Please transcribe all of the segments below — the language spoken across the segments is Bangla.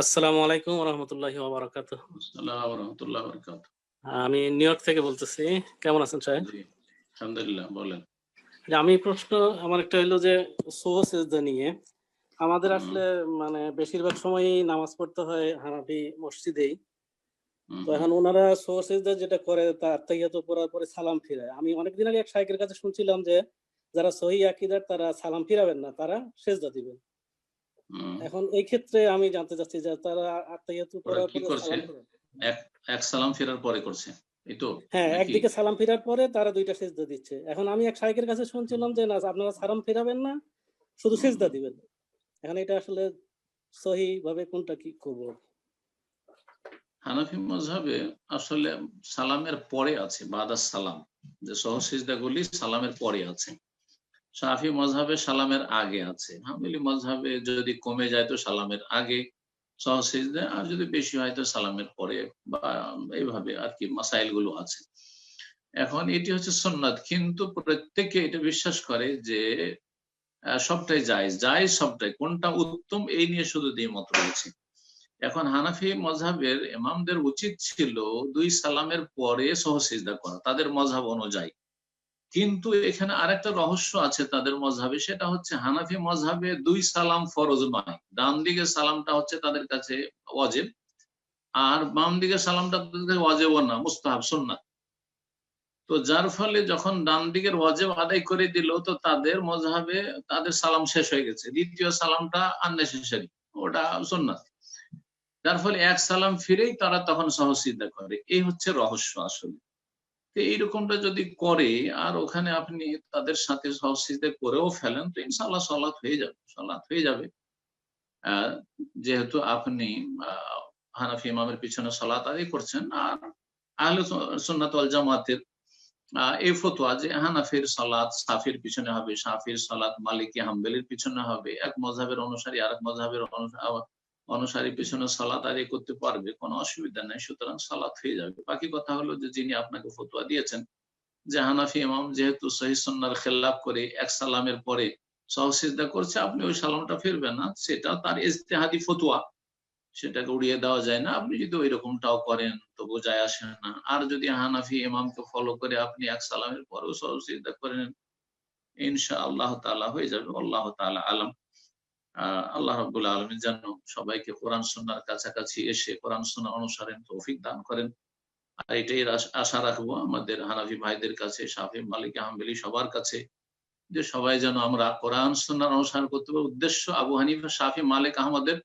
আসসালামু আলাইকুম রহমতুল্লাহি ওবরাকাত। রহমতুল্লাহ বরকাত আমি নিউ ইয়র্ক থেকে বলতেছি। কেমন আছেন সাহেব আলহামদুলিল্লাহ বলেন। আমি প্রশ্ন আমার একটা যে সোহ সেজদা নিয়ে। আমাদের আসলে মানে বেশিরভাগ সময়ই নামাজ পড়তে হয় হানাফি মসজিদেই। তো এখন ওনারা সোহ সেজদা যেটা করে তার তাইয়াত পড়ার পরে সালাম ফিরায়। আমি অনেকদিন আগে এক শাইকের কাছে শুনছিলাম যে যারা সহি আকিদার তারা সালাম ফিরাবেন না তারা সেজদা দিবেন। এখন এই ক্ষেত্রে আমি জানতে চাচ্ছি যে তারা আত্মাইয়াতু পড়ার কি করছে? এক এক সালাম ফেরার পরে করছে এই তো? হ্যাঁ? একদিকে সালাম ফেরার পরে তারা দুইটা সেজদা দিচ্ছে। এখন আমি এক শাইকের কাছে শুনছিলাম যে না আপনারা সালাম ফেরাবেন না শুধু। সেজদা দিবেন। এখন এটা আসলে সহি ভাবে কোনটা কি করব? হানাফি মজহাবে আসলে সালামের পরে আছে বাদাস সালাম। যে সহসিজদা গুলি সালামের পরে আছে। শাফি মজহাবে সালামের আগে আছে। হামিলি মজহাবে যদি কমে যায় তো সালামের আগে সহসিজদা আর যদি বেশি হয় তো সালামের পরে বা এইভাবে আর কি মাসাইলগুলো আছে। এখন এটি হচ্ছে সন্ন্যাত কিন্তু প্রত্যেকে এটা বিশ্বাস করে যে সবটাই জায়েজ জায়েজ সবটাই, কোনটা উত্তম এই নিয়ে শুধু দ্বিমত রয়েছে। এখন হানাফি মজহাবের ইমামদের উচিত ছিল দুই সালামের পরে সহসিজদা করা, তাদের মজহাব অনুযায়ী। কিন্তু এখানে আরেকটা রহস্য আছে তাদের মজহাবে সেটা হচ্ছে হানাফি মজহাবে দুই সালাম ফরজ নয়। ডান দিকে সালামটা হচ্ছে তাদের কাছে ওয়াজেব, আর বাম দিকে সালামটা তাদের কাছে ওয়াজেবও না, মুস্তাহাব, সুন্নাত। তো যার ফলে যখন ডান দিকের ওয়াজেব আদায় করে দিল, তো তাদের মজহাবে তাদের সালাম শেষ হয়ে গেছে। দ্বিতীয় সালামটা আননেসেসারি ওটা সুন্নাত। যার ফলে এক সালাম ফিরেই তারা তখন সহসিদ্ধা করে। এই হচ্ছে রহস্য আসলে। তো এইরকমটা যদি করে, আর ওখানে আপনি তাদের সাথে সহসিদ্ধা করেও ফেলেন, তো ইনশাল্লাহ সলাৎ হয়ে যাবে, সলাৎ হয়ে যাবে। যেহেতু আপনি হানাফি ইমামের পিছনে সলাৎ আদায় করছেন, আর আহলে সুন্নাত জামাতের এই ফতোয়া যে হানাফির সালাত সাফির পিছনে হবে, সাফির সালাত মালিকি হাম্বেলির পিছনে হবে, এক মজাবের অনুসারী আর এক মজাবের অনুসারী পিছনে সালাত আদায় করতে পারবে, কোনো অসুবিধা নেই, সুতরাং সালাত হয়ে যাবে। বাকি কথা হলো যে, যিনি আপনাকে ফতোয়া দিয়েছেন, যে হানাফি ইমাম যেহেতু সহি সন্ন্যার খেলাপ করে এক সালামের পরে সহসিদ্ধা করছে, আপনি ওই সালামটা ফিরবেন না, সেটা তার ইজতেহাদি ফতোয়া। সেটাকে উড়িয়ে দেওয়া যায় না, আপনি যদি ওই রকমটাও করেন তো বোঝায় আসে না। আর যদি হানাফি ইমামকে ফলো করে আপনি এক সালামের পরেও সহসিদ্ধা করেন ইনশা আল্লাহ তাআলা হয়ে যাবে আল্লাহ তাআলা আলম। আল্লাহ রাব্বুল আলামিন যেন সবাইকে কোরআন সুন্নাহর কাছাকাছি এসে কোরআন সুন্নাহ অনুসারে তৌফিক দান করেন। আর এটাই আশা রাখব আমাদের হানাফি ভাইদের কাছে, শাফি মালিক আহমেলি সবার কাছে, যে সবাই যেন আমরা কোরআন সুন্নাহর অনুসরণ করতে পারি। উদ্দেশ্য আবু হানিফা, শাফি মালিক আহমদের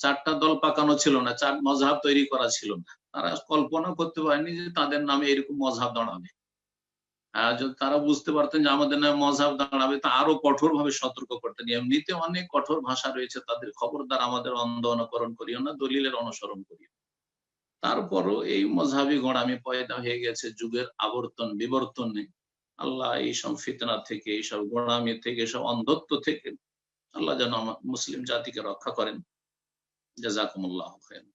চারটা দল পাকানো ছিল না, চার মজহাব তৈরি করা ছিল না। তারা কল্পনা করতে পারেনি যে তাদের নামে এরকম মজহাব দাঁড়াবে তারা বুঝতে পারতেন যে আমাদের নামে মজহাব দাঁড়াবে, তা আরও কঠোর ভাবে সতর্ক করতেন। এমনিতে অনেক কঠোর ভাষা রয়েছে তাদের খবরদার আমাদের অন্ধ অনুকরণ করিও না, দলিলের অনুসরণ করিও তারপরও এই মজহাবি গোড়ামি পয়দা হয়ে গেছে যুগের আবর্তন বিবর্তনে। আল্লাহ এইসব ফিতনা থেকে, এইসব গোড়ামি থেকে, এইসব অন্ধত্ব থেকে আল্লাহ যেন মুসলিম জাতিকে রক্ষা করেন। জাজাকুমুল্লাহ খায়ের